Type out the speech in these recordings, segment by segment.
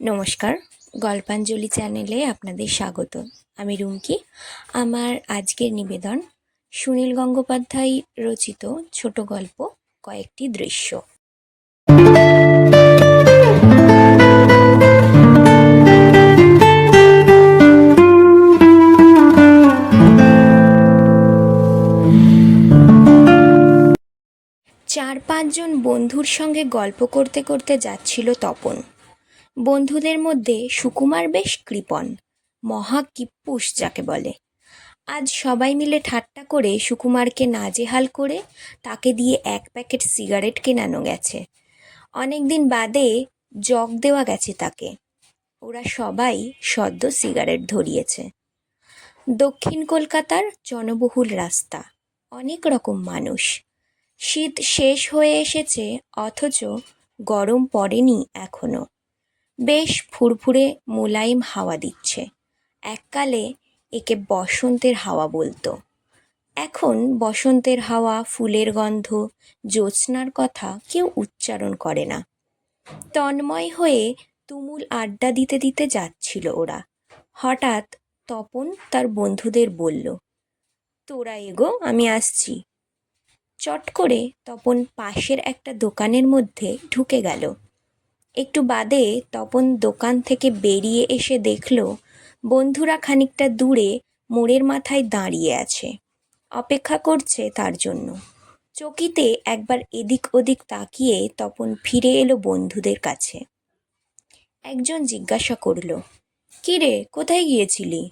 নমস্কার, গল্পাঞ্জলি চ্যানেলে আপনাদের স্বাগত। আমি রুমকি। আমার আজকের নিবেদন সুনীল গঙ্গোপাধ্যায় রচিত ছোট গল্প, কয়েকটি দৃশ্য। চার পাঁচজন বন্ধুর সঙ্গে গল্প করতে করতে যাচ্ছিল তপন। বন্ধুদের মধ্যে সুকুমার বেশ কৃপণ, মহা কিপ্পুস যাকে বলে। আজ সবাই মিলে ঠাট্টা করে সুকুমারকে নাজেহাল করে তাকে দিয়ে এক প্যাকেট সিগারেট কেনানো গেছে। অনেক দিন বাদে জগ দেওয়া গেছে তাকে। ওরা সবাই সদ্য সিগারেট ধরিয়েছে। দক্ষিণ কলকাতার জনবহুল রাস্তা, অনেক রকম মানুষ। শীত শেষ হয়ে এসেছে, অথচ গরম পড়েনি এখনও। বেশ ফুরফুরে মোলায়েম হাওয়া দিচ্ছে। এককালে একে বসন্তের হাওয়া বলতো। এখন বসন্তের হাওয়া, ফুলের গন্ধ, জ্যোৎস্নার কথা কেউ উচ্চারণ করে না। তন্ময় হয়ে তুমুল আড্ডা দিতে দিতে যাচ্ছিল ওরা। হঠাৎ তপন তার বন্ধুদের বলল, তোরা এগো, আমি আসছি। চট করে তপন পাশের একটা দোকানের মধ্যে ঢুকে গেল। একটু বাদে তপন দোকান থেকে বেরিয়ে এসে দেখল, বন্ধুরা খানিকটা দূরে মোড়ের মাথায় দাঁড়িয়ে আছে। অপেক্ষা করছে তার জন্য। চকিতে একবার এদিক ওদিক তাকিয়ে তপন ফিরে এলো বন্ধুদের কাছে। একজন জিজ্ঞাসা করল, "কী রে, কোথায় গিয়েছিলি?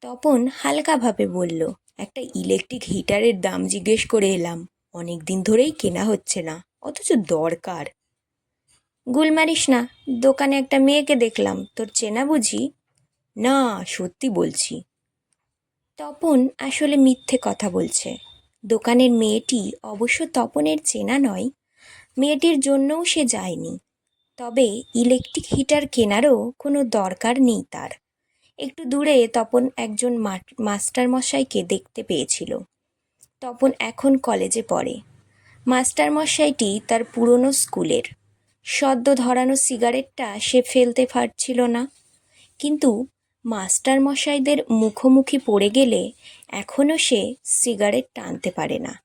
তপন হালকাভাবে বলল, একটা ইলেকট্রিক হিটারের দাম জিজ্ঞেস করে এলাম। অনেক দিন ধরেই কেনা হচ্ছে না, অথচ দরকার। গুল মারিস না, দোকানে একটা মেয়েকে দেখলাম, তোর চেনা বুঝি? না, সত্যি বলছি। তপন আসলে মিথ্যে কথা বলছে। দোকানের মেয়েটি অবশ্য তপনের চেনা নয়, মেয়েটির জন্যও সে যায়নি। তবে ইলেকট্রিক হিটার কেনারও কোনো দরকার নেই তার। একটু দূরে তপন একজন মা- মাস্টার মশাইকে দেখতে পেয়েছিল। তপন এখন কলেজে পড়ে। মাস্টার মশাইটি তার পুরনো স্কুলের। সদ্য ধরানো সিগারেটটা সে ফেলতে পারছিল না। কিন্তু মাস্টার মশাইদের মুখোমুখি পড়ে গেলে এখনও সে সিগারেট টানতে পারে না।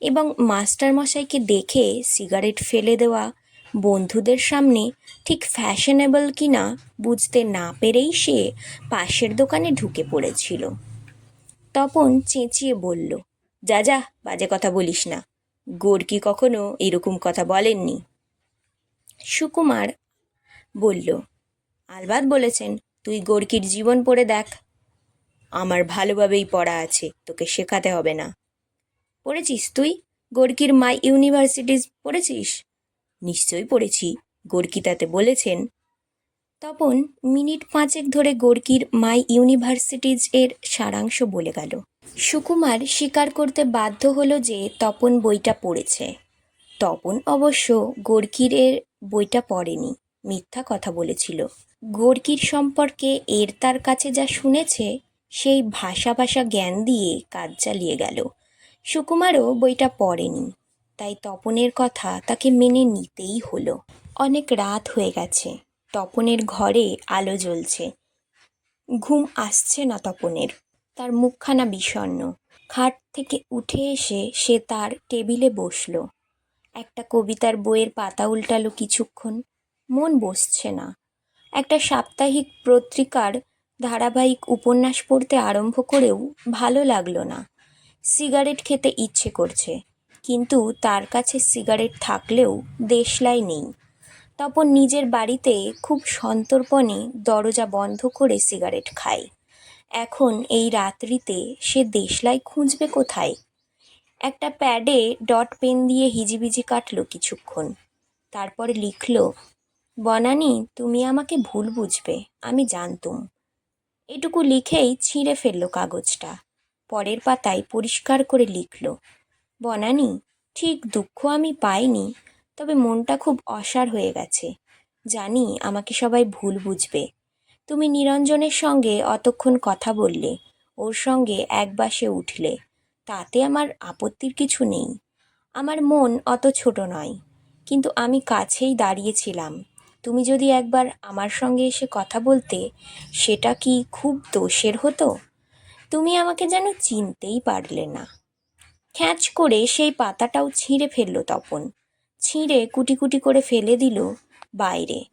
এবং মাস্টার মশাইকে দেখে সিগারেট ফেলে দেওয়া বন্ধুদের সামনে ঠিক ফ্যাশনেবল কি না বুঝতে না পেরেই সে পাশের দোকানে ঢুকে পড়েছিল। তপন চেঁচিয়ে বলল, যা যা, বাজে কথা বলিস না। গোর্কি কখনো এরকম কথা বলেননি? সুকুমার বলল আলবাদ বলেছেন, তুই গোর্কির জীবন পড়ে দেখ। আমার ভালোভাবেই পড়া আছে, তোকে শেখাতে হবে না। পড়েছিস তুই? গোর্কির মাই ইউনিভার্সিটিস পড়েছিস? নিশ্চয়ই পড়েছি, গোর্কি তাতে বলেছেন। তপন মিনিট পাঁচেক ধরে গোর্কির মাই ইউনিভার্সিটিজ এর সারাংশ বলে গেল। সুকুমার স্বীকার করতে বাধ্য হলো যে তপন বইটা পড়েছে। তপন অবশ্য গোর্কির বইটা পড়েনি, মিথ্যা কথা বলেছিল। গোর্কির সম্পর্কে এর তার কাছে যা শুনেছে, সেই ভাষা ভাষা জ্ঞান দিয়ে কাজ চালিয়ে গেল। সুকুমারও বইটা পড়েনি, তাই তপনের কথা তাকে মেনে নিতেই হলো। অনেক রাত হয়ে গেছে, তপনের ঘরে আলো জ্বলছে। ঘুম আসছে না তপনের, তার মুখখানা বিষণ্ণ। খাট থেকে উঠে এসে সে তার টেবিলে বসল। একটা কবিতার বইয়ের পাতা উল্টালো কিছুক্ষণ, মন বসছে না। একটা সাপ্তাহিক পত্রিকার ধারাবাহিক উপন্যাস পড়তে আরম্ভ করেও ভালো লাগল না। সিগারেট খেতে ইচ্ছে করছে, কিন্তু তার কাছে সিগারেট থাকলেও দেশলাই নেই। তপন নিজের বাড়িতে খুব সন্তর্পণে দরজা বন্ধ করে সিগারেট খায়। এখন এই রাত্রিতে সে দেশলাই খুঁজবে কোথায়? একটা প্যাডে ডট পেন দিয়ে হিজিবিজি কাটলো কিছুক্ষণ। তারপরে লিখলো, বনানি, তুমি আমাকে ভুল বুঝবে, আমি জানতুম। এটুকু লিখেই ছিঁড়ে ফেলল কাগজটা। পরের পাতায় পরিষ্কার করে লিখলো, বনানি, ঠিক দুঃখ আমি পাইনি, তবে মনটা খুব অসাড় হয়ে গেছে। জানি আমাকে সবাই ভুল বুঝবে। তুমি নিরঞ্জনের সঙ্গে অতক্ষণ কথা বললে, ওর সঙ্গে এক বাসে উঠলে। তাতে আমার আপত্তির কিছু নেই। আমার মন অত ছোট নয়, কিন্তু আমি কাছেই দাঁড়িয়েছিলাম। তুমি যদি একবার আমার সঙ্গে এসে কথা বলতে, সেটা কি খুব দোষের হতো? তুমি আমাকে যেন চিনতেই পারলে না। খ্যাঁচ করে সেই পাতাটাও ছিঁড়ে ফেলল তপন। ছিঁড়ে কুটি কুটি করে ফেলে দিল বাইরে।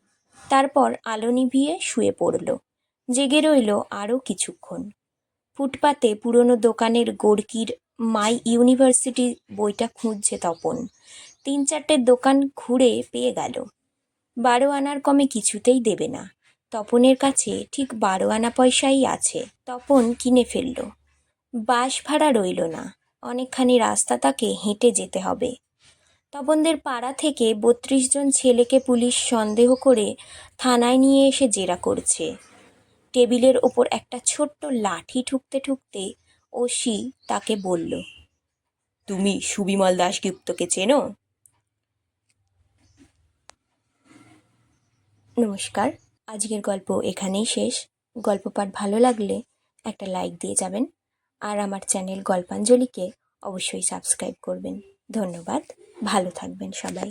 তারপর আলো নিভিয়ে শুয়ে পড়ল। জেগে রইল আরও কিছুক্ষণ। ফুটপাতে পুরনো দোকানের গোর্কির মাই ইউনিভার্সিটি বইটা খুঁজছে তপন। তিন চারটে দোকান ঘুরে পেয়ে গেল। বারো আনার কমে কিছুতেই দেবে না। তপনের কাছে ঠিক বারো আনা পয়সাই আছে। তপন কিনে ফেলল। বাস ভাড়া রইল না। অনেকখানি রাস্তা তাকে হেঁটে যেতে হবে। তপনদের পাড়া থেকে বত্রিশ জন ছেলেকে পুলিশ সন্দেহ করে থানায় নিয়ে এসে জেরা করছে। টেবিলের ওপর একটা ছোট্ট লাঠি ঠুকতে ঠুকতে ওসি তাকে বলল, তুমি সুবিমল দাশগুপ্তকে চেনো? নমস্কার, আজকের গল্প এখানেই শেষ। গল্প পাঠ ভালো লাগলে একটা লাইক দিয়ে যাবেন, আর আমার চ্যানেল গল্পাঞ্জলিকে অবশ্যই সাবস্ক্রাইব করবেন। ধন্যবাদ, ভালো থাকবেন সবাই।